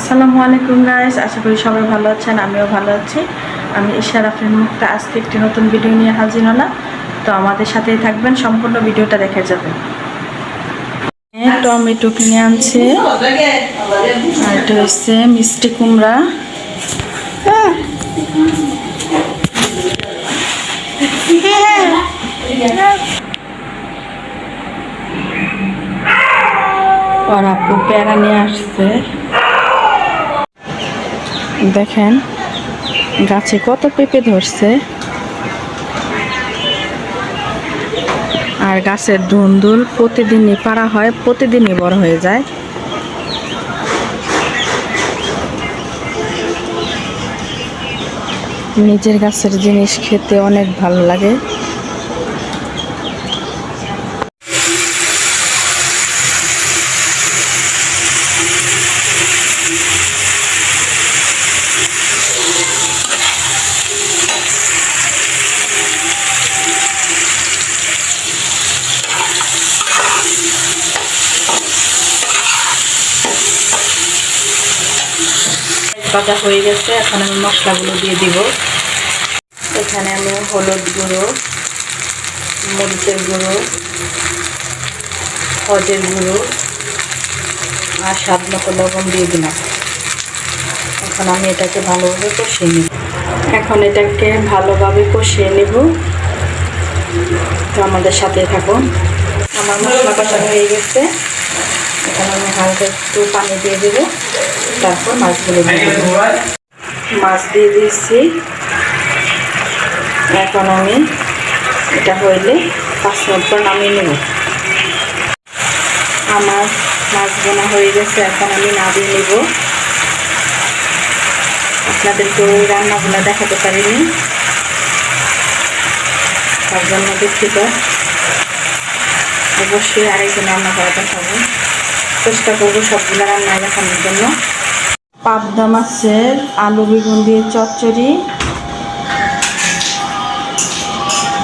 আসসালামু আলাইকুম গাইস আশা করি সবাই ভালো আছেন আমিও ভালো আছি। আমি ইশার আফরিন মুক্তা আজকে একটি নতুন ভিডিও নিয়ে হাজির হলাম। তো আমাদের সাথেই থাকবেন সম্পূর্ণ ভিডিওটা দেখে হ্যাঁ, টমেটো কিনে আনছে। আর এটা হচ্ছে মিষ্টি কুমড়া। আর আপু প্যারা নিয়ে আসছে। দেখেন, গাছে কত পেঁপে ধরছে। আর গাছের ধুন্দুল প্রতিদিনই পাড়া হয়, প্রতিদিনই বড় হয়ে যায়। নিজের গাছের জিনিস খেতে অনেক ভালো লাগে। ভাজা হয়ে গেছে, এখন আমি মশলাগুলো দিয়ে দিব। এখানে আমি হলুদ গুঁড়ো, মরিচের গুঁড়ো, হজের গুঁড়ো আর স্বাদ মতো লবণ দিয়ে দিলাম। এখন আমি এটাকে ভালোভাবে কষিয়ে নিব। এখন এটাকে ভালোভাবে কষিয়ে নেব। তো আমাদের সাথে থাকুন। আমার মশলা কষানো হয়ে গেছে। এখন আমি হালকা একটু পানি দিয়ে দেবো। তারপর মাছগুলো দিয়ে দেবো মাছ দিয়ে দিয়েছি। এখন আমি এটা হইলে পাঁচ মিনিট পর নামিয়ে নেব। আমার মাছ বোনা হয়ে গেছে, এখন আমি নামিয়ে নেব। আপনাদেরকে রান্নাগুলো দেখাতে পারিনি। তার জন্য দুঃখিত। অবশ্যই আরেকদিন রান্না করা দেখাবো। চেষ্টা করব সবগুলো রান্না দেখানোর জন্য। পাবদা মাছের আলু বেগুন দিয়ে চচ্চড়ি।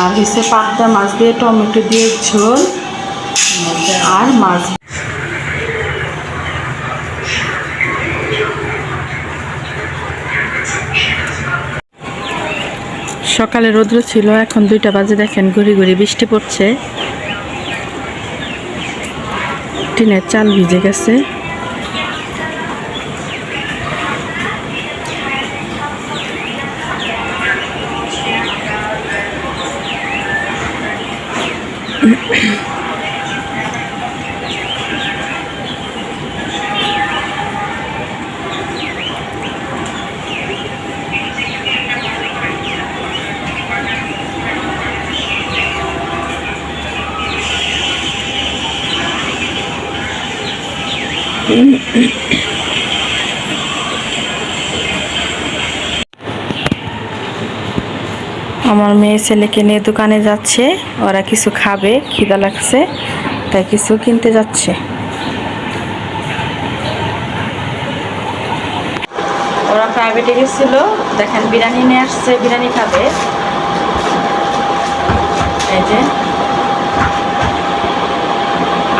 আর হচ্ছে পাবদা মাছ দিয়ে টমেটো দিয়ে ঝোল। আর মাছ সকালে রৌদ্র ছিল, এখন দুইটা বাজে, দেখেন ঘুরি ঘুরি বৃষ্টি পড়ছে। টিনের চাল ভিজে গেছে। Mm-hmm. আমার মেয়ে ছেলেকে নিয়ে দোকানে যাচ্ছে ওরা কিছু খাবে খিদা লাগছে তাই কিছু কিনতে যাচ্ছে। ওরা প্রাইভেটে গেছিল দেখেন বিরিয়ানি নিয়ে আসছে বিরিয়ানি খাবে। এই যে।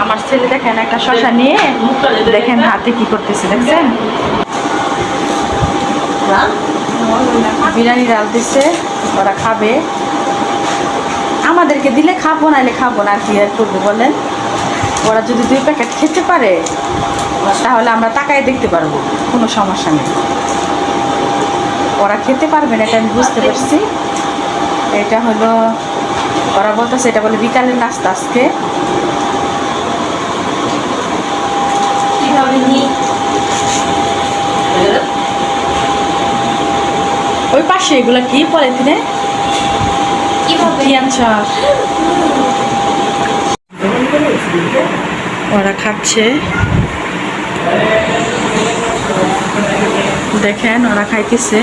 আমার ছেলে দেখেন একটা শশা নিয়ে দেখেন হাতে কি করতেছে দেখছেন? বিরিয়ানি ডাল দিচ্ছে ওরা খাবে। আমাদেরকে দিলে খাব না নাহলে খাব না কি আর করব বলেন? ওরা যদি দুই প্যাকেট খেতে পারে, তাহলে আমরা তাকায় দেখতে পারব, কোনো সমস্যা নেই। ওরা খেতে পারবে না, এটা আমি বুঝতে পারছি। এটা হলো, ওরা বলতেছে, এটা বলে বিকালের নাস্তা আজকে। পাশে এগুলা কি? পরে কি আচ্ছা ওরা খাচ্ছে। দেখেন ওরা খাইতেছে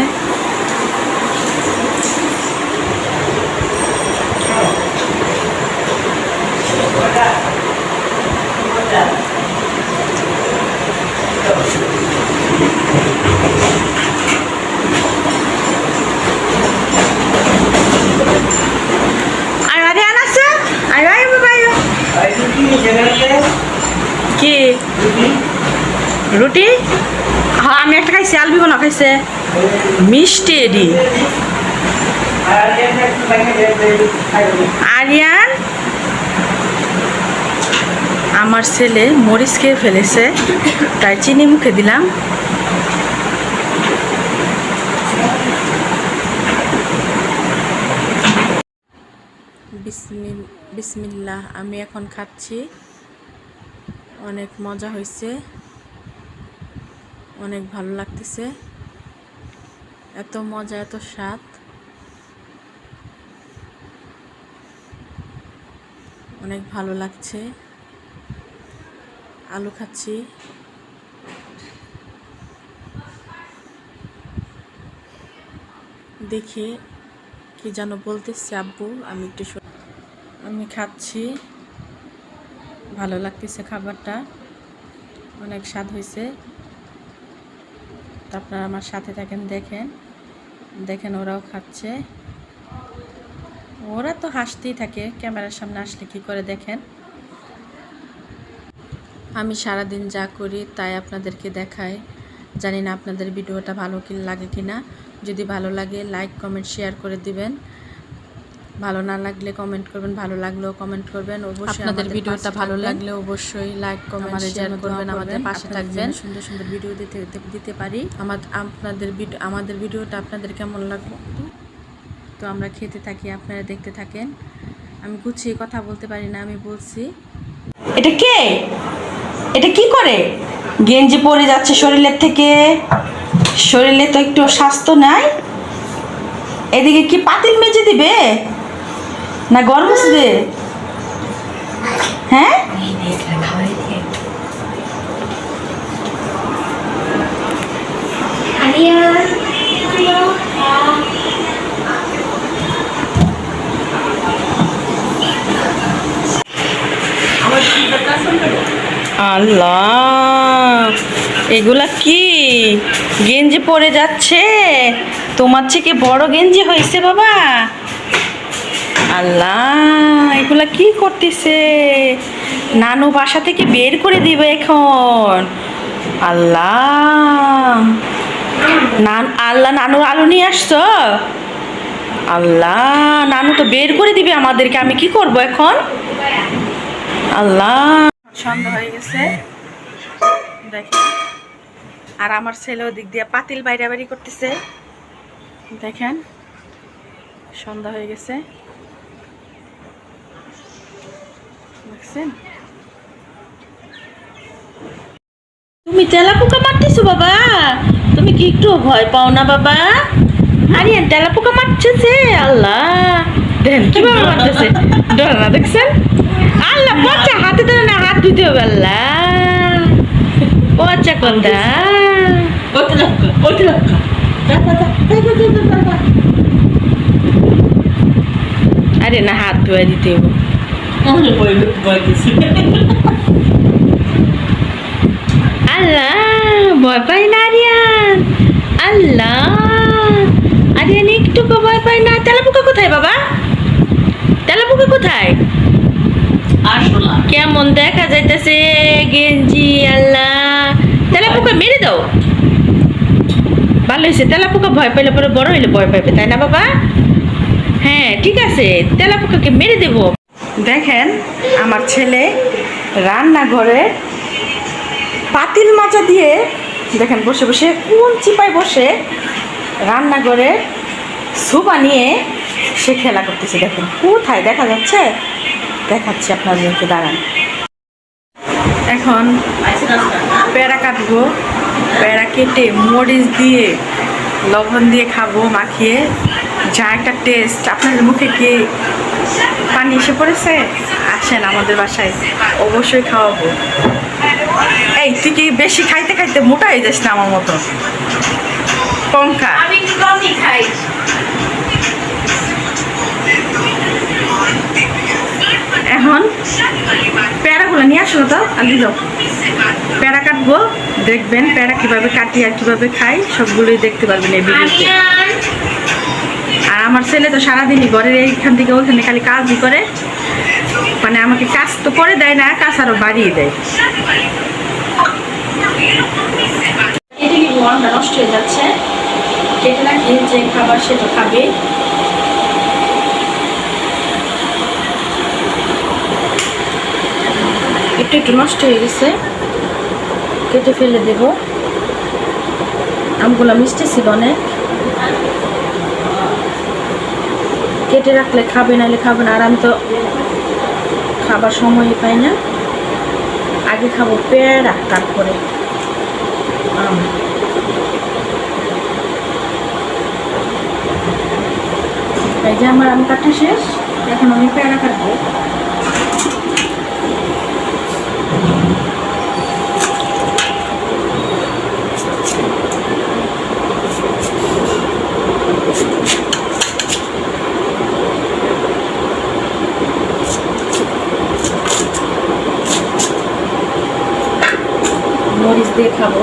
আর ধ্যান আছে আর কি রুটি হ্যাঁ আমি একটা খাইছে মিষ্টি এডি। আরিয়ান, আমার ছেলে মরিচ খেয়ে ফেলেছে, তাই চিনি মুখে দিলাম। বিসমিল বিসমিল্লাহ, আমি এখন খাচ্ছি। অনেক মজা হয়েছে। অনেক ভালো লাগতেছে। এত মজা, এত স্বাদ। অনেক ভালো লাগছে। আলু খাচ্ছি। দেখি কি যেন বলতেছে আব্বু, আমি একটু আমি খাচ্ছি। ভালো লাগতেছে খাবারটা। অনেক স্বাদ হয়েছে। তারপর আমার সাথে থাকেন, দেখেন। দেখেন ওরাও খাচ্ছে। ওরা তো হাসতেই থাকে, ক্যামেরার সামনে আসলে কি করে দেখেন? আমি সারাদিন যা করি তাই আপনাদেরকে দেখাই। জানি না আপনাদের ভিডিওটা ভালো কি লাগে কিনা। যদি ভালো লাগে লাইক কমেন্ট শেয়ার করে দিবেন। ভালো না লাগলে কমেন্ট করবেন ভালো লাগলেও কমেন্ট করবেন। অবশ্যই আমাদের ভিডিওটা ভালো লাগলে অবশ্যই লাইক কমেন্ট শেয়ার করবেন আমাদের পাশে থাকবেন। সুন্দর সুন্দর ভিডিও দিতে দিতে- পারি। আমার আপনাদের ভিডিও আমাদের ভিডিওটা আপনাদের কেমন লাগল? তো আমরা খেতে থাকি আপনারা দেখতে থাকেন। আমি গুছিয়ে কথা বলতে পারি না আমি বলছি। এটা কে? এটা কি করে? গেঞ্জি পরে যাচ্ছে শরীরের থেকে। শরীরে তো একটু স্বাস্থ্য নাই। এদিকে কি পাতিল মেজে দিবে? না গরম মুছবে হ্যাঁ? আল্লাহ। এগুলা কি? গেঞ্জি পরে যাচ্ছে? তোমার থেকে বড় গেঞ্জি হয়েছে বাবা। আল্লাহ, এগুলা কি করতেছে? নানু বাসা থেকে বের করে দিবে এখন। আল্লাহ। নান আল্লাহ নানুর আলু নিয়ে আসছো? আল্লাহ, নানু তো বের করে দিবে আমাদেরকে, আমি কি করব এখন? আল্লাহ। সন্ধ্যা হয়ে গেছে। দেখেন। আর আমার ছেলে ওদিক দিয়ে পাতিল বাইরে বাড়ি করতেছে। দেখেন। সন্ধ্যা হয়ে গেছে। দেখছেন তুমি তেলা পোকা মারতেছো বাবা। তুমি কি একটু ভয় পাও না বাবা? আরিয়ান তেলা পোকা মারতেছে আল্লাহ। দেখেন কীভাবে মারতেছে। ডরে না দেখছেন? আল্লাহ পচা হাতে ধরে না হাত ধুতে হবে আল্লাহ। পচা আরে না হাত ধুয়ে দিতে হবে। আল্লাহ, ভয় পাই না আল্লাহ ভয় পাই না। তেলাপোকা কোথায় বাবা? তেলাপোকা কোথায়? কেমন দেখা যাইতেছে গেঞ্জি, আল্লাহ। তেলাপোকা মেরে দাও। ভালো হয়েছে তেলাপোকা ভয় পাইলে পরে বড় হইলে ভয় পাইবে, তাই না বাবা? হ্যাঁ ঠিক আছে, তেলাপোকাকে মেরে দেবো। দেখেন, আমার ছেলে রান্নাঘরে পাতিল মাজা দিয়ে, দেখেন বসে বসে, কোন চিপায় বসে রান্নাঘরে সুবা নিয়ে সে খেলা করতেছে, দেখেন। কোথায় দেখা যাচ্ছে? দেখাচ্ছি আপনাদেরকে, দাঁড়ান। এখন পেড়া কাটবো, পেড়া কেটে মরিচ দিয়ে, লবণ দিয়ে খাব, মাখিয়ে। যা একটা টেস্ট আপনাদের মুখে কি পানি এসে পড়েছে? আসেন আমাদের বাসায়। অবশ্যই খাওয়াবো। এই তুই কি বেশি খাইতে খাইতে মোটা হয়ে যাস না আমার মতো? কম খা আমি একটু কমই খাই। এখন প্যারাগুলো নিয়ে আসো তো আর দিল। প্যারা কাটবো দেখবেন প্যারা কীভাবে কাটি আর কীভাবে খাই সবগুলোই দেখতে পারবেন এই ভিডিওতে। আমার ছেলে তো সারাদিনই ঘরের এইখান থেকে ওইখানে খালি কাজই করে। মানে আমাকে কাজ তো করে দেয় না, কাজ আরও বাড়িয়ে দেয়। এটা কি লবণটা নষ্ট হয়ে যাচ্ছে। কেটে রাখি যে খাবার সে তো একটু একটু নষ্ট হয়ে গেছে। কেটে ফেলে দেব। আমগুলো মিষ্টি ছিল অনেক। কেটে রাখলে খাবে নাহলে খাবে না। আর আমি তো খাবার সময় পাই না। আগে খাব পেয়ারা, তারপরে আম। এই যে আমার আম কাটা শেষ, এখন আমি পেয়ারা কাটবো মরিচ দিয়ে খাব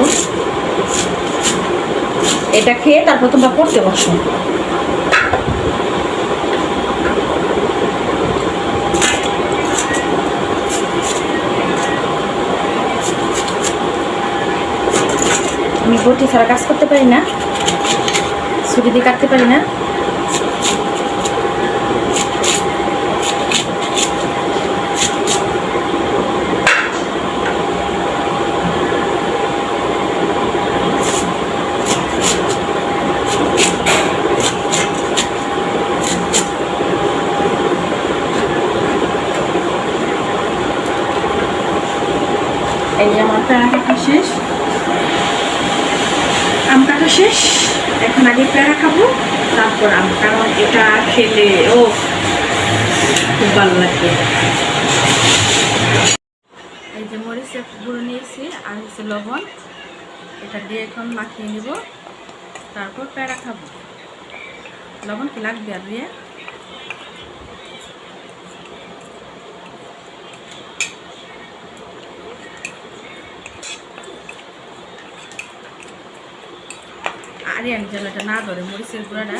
এটা খেয়ে তারপর তোমরা পড়তে বসো। আমি বটি ছাড়া কাজ করতে পারি না। ছুটি দিয়ে কাটতে পারি না এই যে আমার পেয়ারা কাটা শেষ আম কাটা শেষ এখন আগে পেয়ারা খাব তারপর আম কারণ এটা খেলে ও খুব ভালো লাগে এই যে মরিচের গুঁড়ো নিয়েছি আর হচ্ছে লবণ। এটা দিয়ে এখন মাখিয়ে নিব। তারপর পেয়ারা খাব। লবণ কি লাগবে আর দিয়ে? আরিয়ান যেন এটা না ধরে মরিচের গুঁড়াটা।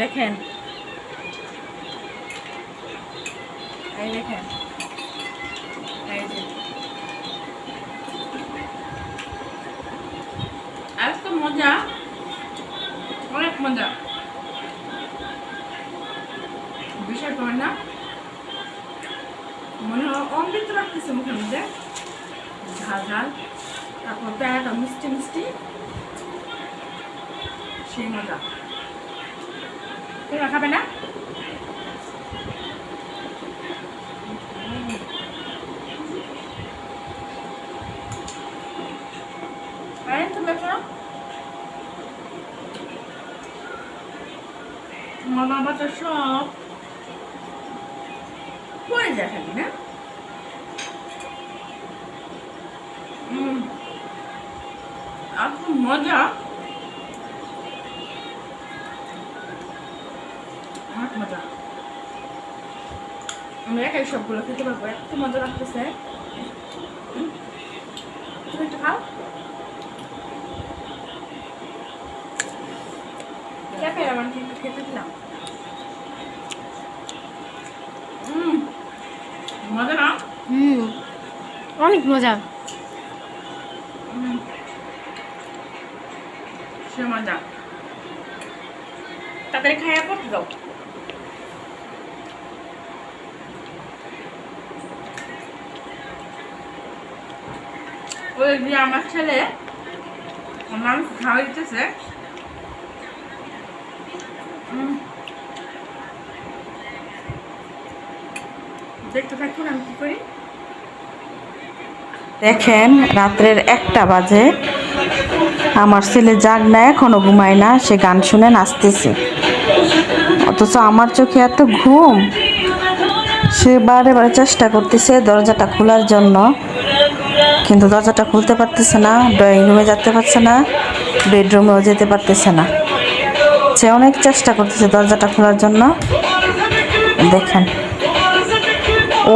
দেখেন। এই দেখেন এই যে এত মজা অনেক মজা বিষয় তোমার না মনে হয় অমৃত রাখতেছে মুখের মধ্যে ঝাল ঝাল তারপর প্যারাটা মিষ্টি মিষ্টি সেই মজা তোমরা খাবে না আরে তুমি খাও আমার তো সব পড়ে যায় না? মজা। মজা। আমি একাই সবগুলো খেতে পারব, এত মজা লাগতেছে। তুমি আমার? খেতে দিলাম হুম মজা না হুম অনেক মজা। হুম সে মজা। তাড়াতাড়ি খাইয়া পড়তে দাও ওই যে আমার ছেলে আমার খাওয়া দিতেছে উম। দেখেন, রাত্রের একটা বাজে। আমার ছেলে জাগ না, এখনও ঘুমায় না, সে গান শুনে নাচতেছে। অথচ আমার চোখে এত ঘুম। সে বারে বারে চেষ্টা করতেছে দরজাটা খোলার জন্য। কিন্তু দরজাটা খুলতে পারতেছে না, ড্রয়িং রুমে যেতে পারছে না, বেডরুমেও যেতে পারতেছে না। সে অনেক চেষ্টা করতেছে দরজাটা খোলার জন্য। দেখেন।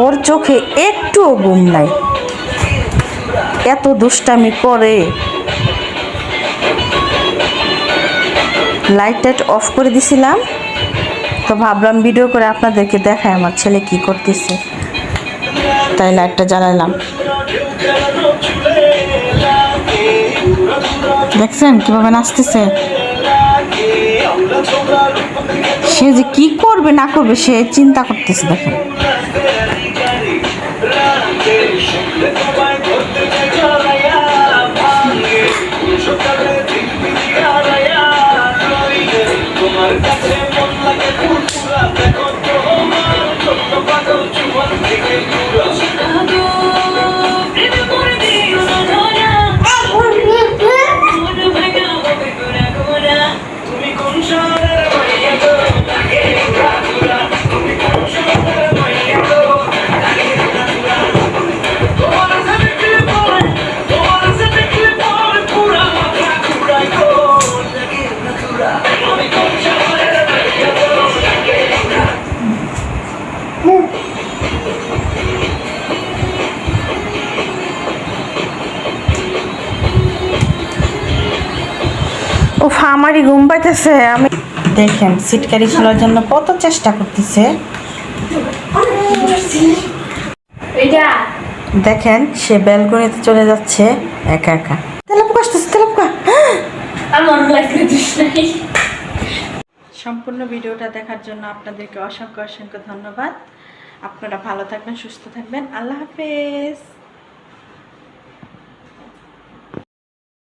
ওর চোখে একটুও ঘুম নাই। এত দুষ্টামি করে। লাইট টাইট অফ করে দিছিলাম। তো ভাবলাম ভিডিও করে আপনাদেরকে দেখায় আমার ছেলে কি করতেছে। তাই লাইটটা জ্বালালাম দেখছেন কীভাবে নাচতেছে? সে যে কি করবে, না করবে, সে চিন্তা করতেছে, দেখেন। তুমি আমারই ঘুম পাইতেছে আমি দেখেন সিটকারি খোলার জন্য কত চেষ্টা করতেছে। দেখেন সে ব্যালকনিতে চলে যাচ্ছে একা একা। তেলাপোকা আসতেছে তেলাপোকা। সম্পূর্ণ ভিডিওটা দেখার জন্য আপনাদেরকে অসংখ্য অসংখ্য ধন্যবাদ। আপনারা ভালো থাকবেন সুস্থ থাকবেন। আল্লাহ হাফেজ।